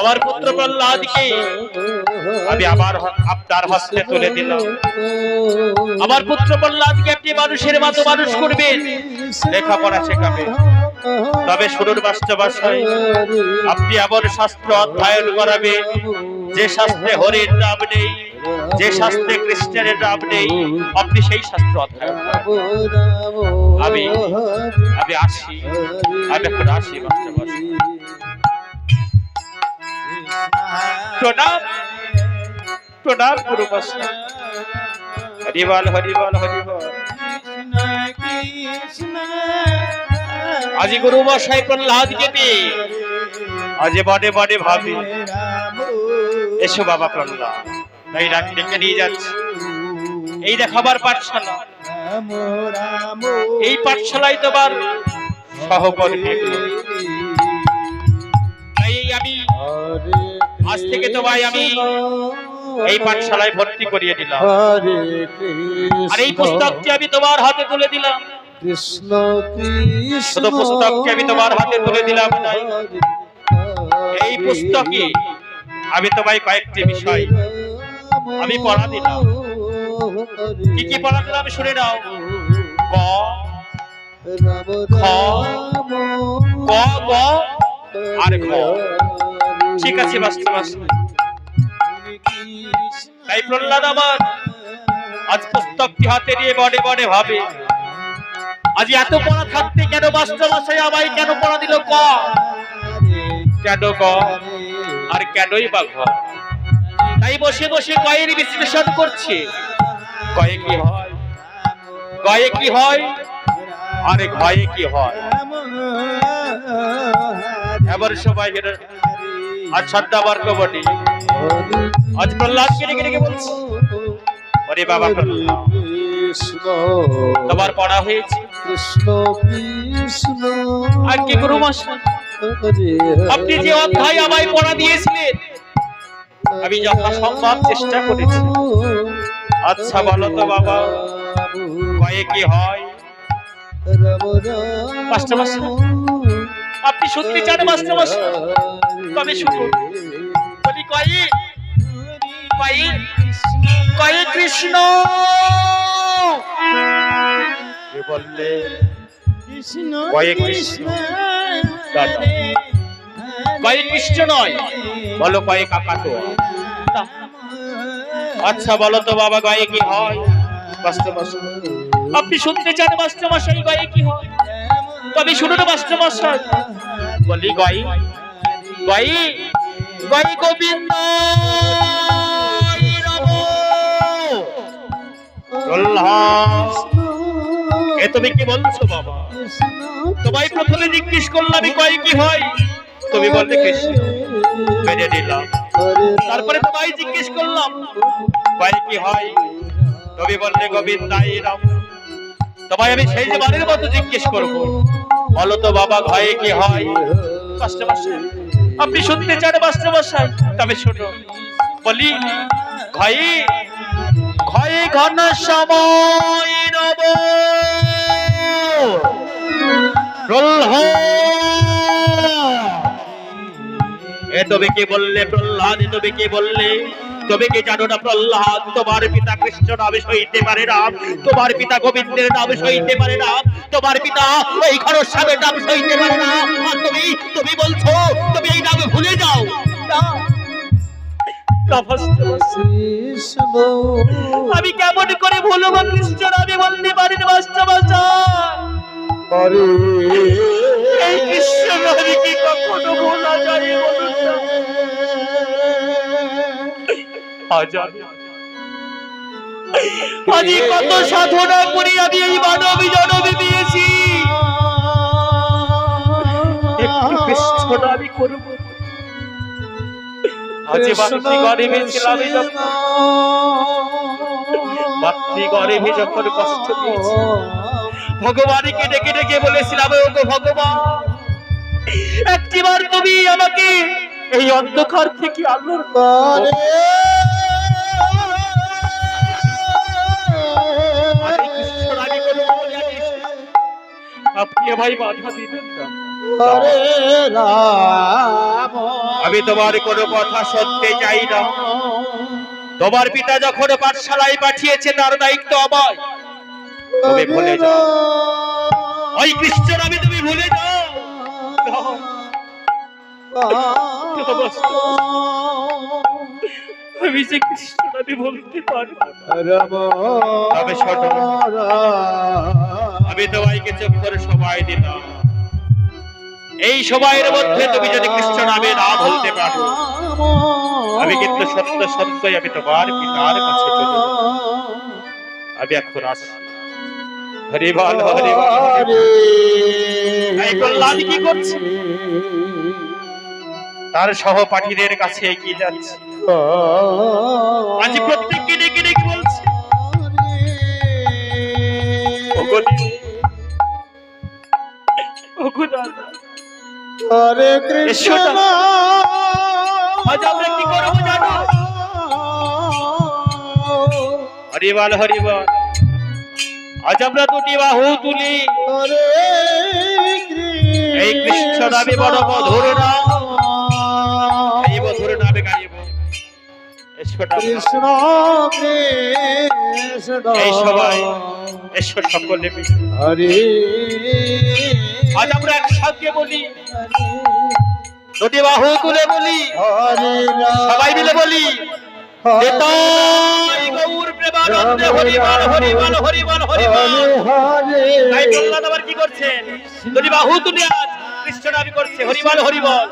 আমার পুত্র প্রহ্লাদকে আমি আবার আপনার হস্তে তুলে দিলাম। আমার পুত্র প্রহ্লাদকে একটি মানুষের মতো মানুষ করবেন। লেখাপড়া শেখাবে তবে শুনুন বাস্তবাসায় আপনি এমন শাস্ত্র অধ্যয়ন করাবেন, যে শাস্ত্রে হরির নাম নেই, যে শাস্ত্রে কৃষ্ণের নাম নেই, আপনি সেই শাস্ত্র অধ্যয়ন আমি আমি আসি। আমি এখন আসি মাস্টারমশাই। প্রণাম। প্রণাম গুরু মশাই হরিবল হরিবল হরিবল। আজি গুরু মশাই প্রহ্লাদকে পেয়ে আজ বনে বনে ভাবি। এসো বাবা প্রহ্লাদ। তাই রাখি ডেকে নিয়ে যাচ্ছি। এই দেখাবার পাঠশালা। এই পাঠশালায় তোমার সহকর্মী। আজ থেকে তোমায় আমি এই পাঠশালায় ভর্তি করিয়ে দিলাম। আর এই পুস্তকটি আমি তোমার হাতে তুলে দিলাম। কৃষ্ণ শুধু পুস্তকটি আমি তোমার হাতে তুলে দিলাম। এই পুস্তকে আমি তোমায় কয়েকটি বিষয় আমি পড়া দিলাম। কি কি পড়া দিলাম শুনে নাও। ক খ ক গ আর ঘ। ঠিক আছে তাই প্রহ্লাদ আমার আজ পুস্তকটি হাতে নিয়ে বনে বনে ভাবে, আজ এত পড়া থাকতে কেন মাস্টার মশাই আমায়? কেন পড়া দিল ক? কেন ক? আর কেনই বা ঘ? তাই বসে বসে কয়ের বিশ্লেষণ করছে, কয়ে কি হয়? গয়ে কি হয়? আরে ঘয়ে কি হয়? এবার সবাই হেরে আজ সদ্দাবার কবটি আজ প্রহ্লাদকে ডেকে ডেকে বলছে, ওরে বাবা কৃষ্ণ তোমার পড়া হয়েছে? কৃষ্ণ কৃষ্ণ আর কি গুরু আপনি যে অধ্যায় আমায় পড়া দিয়েছিলেন, আমি যথাসম্ভব চেষ্টা করেছি। আচ্ছা বলো তো বাবা, কয়ে কি হয়? মাস্টার আপনি শুনতে চান মাস্টার? তবে শুনুন বলি কয়ে কয়ে কয়ে কৃষ্ণ। কে বললে? কয়ে কৃষ্ণ। দাদা। কয়ে কৃষ্ণ নয়। বলো কয়ে কাকা তো আচ্ছা বলো তো বাবা গায়ে কি হয়? মাস্টার মশাই আপনি শুনতে চান মাস্টার মশাই গায়ে কি হয়? তবে শুনুন মাস্টার মশাই বলি গাই গাই গাই গোবিন্দ এ তুমি কি বলছো, বাবা? তোমায় প্রথমে জিজ্ঞেস করলাম আমি কয় কি হয়? তুমি বলতে কৃষ্ণ মেনে নিলাম তারপরে তোমায় জিজ্ঞেস করলাম, কয় কি হয়? তুমি বললে গোবিন্দাই রাম তোমায় আমি সেই যে বারের মতো জিজ্ঞেস করব। বলো তো, বাবা ভয়ে কি হয়? মাস্টারমশাই আপনি শুনতে চান মাস্টারমশাই তবে শুনো, বলি ভাই ভয়ে ঘন সময় নব প্রহ্লাদ। এ তবে কে বললে, প্রহ্লাদ, এ তবে কে বললে তবে কে জানো না, প্রহ্লাদ, তোমার পিতা কৃষ্ণ নামে সইতে পারে না, তোমার পিতা গোবিন্দের নাম সইতে পারে না, তোমার পিতা ওই ঘনশ্যামের নাম সইতে পারে না। আর তুমি তুমি বলছো, তুমি এই নাম ভুলে যাও। আমি কেমন করে ভুলবো কৃষ্ণ আমি বলতে পারি মাস্টারমশাই হরে এই কৃষ্ণ কি কখনো ভোলা যায় বলুন না? আজ কত সাধনা করি আমি এই মানব জনমে দিয়েছি। একটু কৃষ্ণ আমি করব। আজ মাতৃ গর্ভে ছিলাম যখন। মাতৃ গর্ভে যখন কষ্ট পেয়েছি ভগবানকে ডেকে ডেকে বলেছিলাম ও গো ভগবান একটিবার তুমি আমাকে এই অন্ধকার থেকে আলোর আপনি ভাই বাধা দিবেন না হরে রাম। আমি তোমার কোনো কথা শুনতে চাই না। তোমার পিতা যখন পাঠশালায় পাঠিয়েছে তার দায়িত্ব আমার তুমি ভুলে যাও। ওই কৃষ্ণ নামে তুমি ভুলে যাও। আমি যে কৃষ্ণ নামে বলতে পারব তবে শোনো, আমি তোমাকে চুপ করে দিলাম এই সময়ের মধ্যে তুমি যদি কৃষ্ণ নামে না বলতে পারো, আমি কিন্তু সত্য সত্যই আমি তোমার পিতার কাছে আমি এখন আসি কি করছে? তার সহপাঠীদের কাছে এগিয়ে যাচ্ছে। আজ প্রত্যেককে ডেকে ডেকে বলছে হরে কৃষ্ণ। আজ আমরা কি করব জানো? আজ আমরা দুটি বাহু তুলি এই কৃষ্ণ নামে বড় মধুর নাম। এই মধুর নামে গাইব কৃষ্ণ এই সবাই এসো সকলে হরে একসঙ্গে বলি। দুটি বাহু তুলে বলি। সবাই মিলে বলি। আবার কি করছেন? দুটি বাহু তুলে আজ কৃষ্ণ দাবি করছে, হরিবল হরিবল।